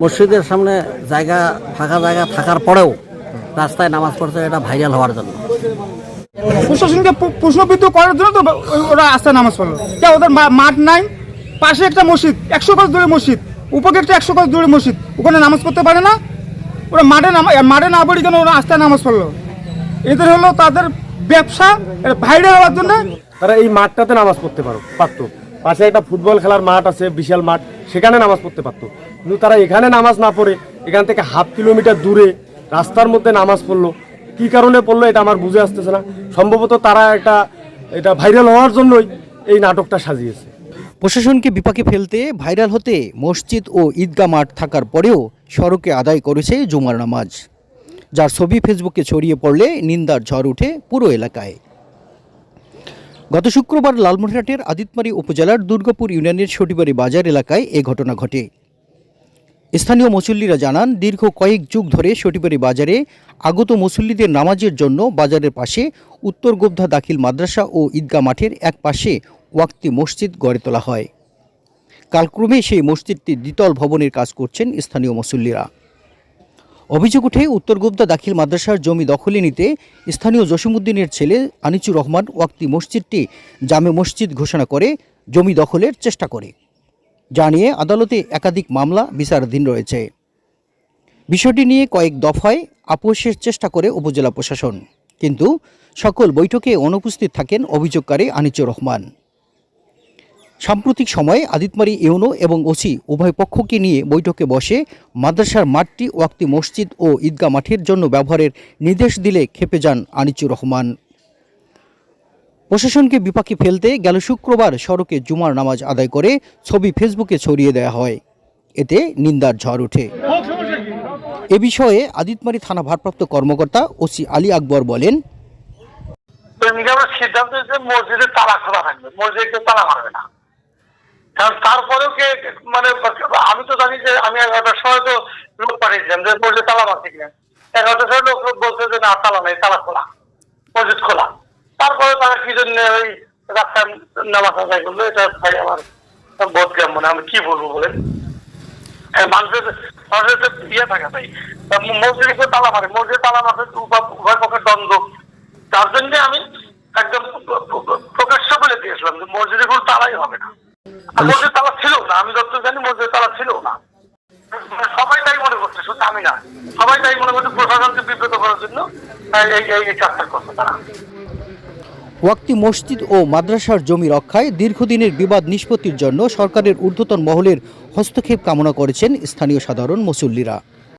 মসজিদের সামনে জায়গা ফাঁকা জায়গা থাকার পরেও রাস্তায় নামাজ পড়ছে এটা ভাইরাল হওয়ার জন্য। প্রশাসনকে প্র- প্রশ্নবিদ্ধ করার জন্য তো ওরা আস্থা নামাজ পড়ল কে ওদের মা- মাঠ নাই পাশে একটা মসজিদ একশো গজ দূরে মসজিদ উপকে একটা একশো গজ দূরে মসজিদ ওখানে নামাজ পড়তে পারে না। ওরা মাঠে নামা মাঠে না পড়ি কেন ওরা আস্থায় নামাজ পড়ল? এদের হলো তাদের ব্যবসা ভাইরাল হওয়ার জন্য। তারা এই মাঠটাতে নামাজ পড়তে পারো পারতো। পাশে একটা ফুটবল খেলার মাঠ আছে, বিশাল মাঠ, সেখানে নামাজ পড়তে পারতো। কিন্তু তারা এখানে নামাজ না পড়ে, এখান থেকে হাফ কিলোমিটার দূরে রাস্তার মধ্যে নামাজ পড়ল। কি কারণে পড়ল এটা আমার বুঝে আসতেছে না। সম্ভবত তারা একটা, এটা ভাইরাল হওয়ার জন্যই এই নাটকটা সাজিয়েছে। প্রশাসনকে বিপাকে ফেলতে ভাইরাল হতে মসজিদ ও ঈদগাহ মাঠ থাকার পরেও সড়কে আদায় করেছে জুমার নামাজ। যার ছবি ফেসবুকে ছড়িয়ে পড়লে নিন্দার ঝড় উঠে পুরো এলাকায়। গত শুক্রবার লালমনিরহাটের আদিতমারি উপজেলার দুর্গাপুর ইউনিয়নের সটিবাড়ি বাজার এলাকায় এ ঘটনা ঘটে। স্থানীয় মুসল্লিরা জানান, দীর্ঘ কয়েক যুগ ধরে সটিবাড়ি বাজারে আগত মুসল্লিদের নামাজের জন্য বাজারের পাশে উত্তর গোবধা দাখিল মাদ্রাসা ও ঈদগা মাঠের এক পাশে ওয়াক্তি মসজিদ গড়ে তোলা হয়। কালক্রমে সেই মসজিদটি দ্বিতল ভবনের কাজ করছেন স্থানীয় মুসল্লিরা। অভিযোগ উঠে উত্তর গোবদা দাখিল মাদ্রাসার জমি দখলে নিতে স্থানীয় জসিমুদ্দিনের ছেলে আনিচুর রহমান ওয়াক্তি মসজিদটি জামে মসজিদ ঘোষণা করে জমি দখলের চেষ্টা করে। যা নিয়ে আদালতে একাধিক মামলা বিচারাধীন রয়েছে। বিষয়টি নিয়ে কয়েক দফায় আপোষের চেষ্টা করে উপজেলা প্রশাসন। কিন্তু সকল বৈঠকে অনুপস্থিত থাকেন অভিযোগকারী আনিচুর রহমান। সাম্প্রতিক সময়ে আদিতমারি ইউনো এবং ওসি উভয় পক্ষকে নিয়ে বৈঠকে বসে মাদ্রাসার মাঠটি ওয়াক্তি মসজিদ ও ঈদগাহ মাঠের জন্য ব্যবহারের নির্দেশ দিলে খেপে যান আনিচুর রহমান। প্রশাসনকে বিপাকে ফেলতে গেল শুক্রবার সড়কে জুমার নামাজ আদায় করে ছবি ফেসবুকে ছড়িয়ে দেয়া হয়। এতে নিন্দার ঝড় ওঠে। এ বিষয়ে আদিতমারি থানা ভারপ্রাপ্ত কর্মকর্তা ওসি আলী আকবর বলেন সিদ্ধান্ত হচ্ছে মসজিদের তালা খোলা থাকবে। মসজিদকে তালা মারবে না। তারপরেও কে মানে আমি তো জানি যে আমি এগারোটার সময় তো লোক পাঠিয়েছিলাম যে মসজিদ তালা মারছে কিনা। এগারোটার সময় লোক বলছে যে না তালা নেই তালা খোলা। মসজিদ খোলা। তারপরে তারা কি জন্য ওই রাস্তায় নামাজ আদায় করল? এটা ভাই আমার বোধ কেমন আমি কি বলব বলেন? হ্যাঁ, মানুষের মানুষের তো ইয়ে থাকে তাই মসজিদে কেউ তালা মারে মসজিদে তালা মারে উভয়- পক্ষের দ্বন্দ্ব। তার জন্য আমি একদম প্রকাশ্য বলে দিয়েছিলাম যে মসজিদে কোনো তালাই হবে না। মসজিদ তালা ছিল না, আমি জানি মসজিদ তালা ছিল না। মানে সবাই তাই মনে করছে, শুধু আমি না। সবাই তাই মনে করছে, প্রশাসনকে বিব্রত করার জন্য এই এই করছে তারা। ওয়াক্তি মসজিদ ও মাদ্রাসার জমি রক্ষায় দীর্ঘদিনের বিবাদ নিষ্পত্তির জন্য সরকারের ঊর্ধ্বতন মহলের হস্তক্ষেপ কামনা করেছেন স্থানীয় সাধারণ মুসল্লিরা।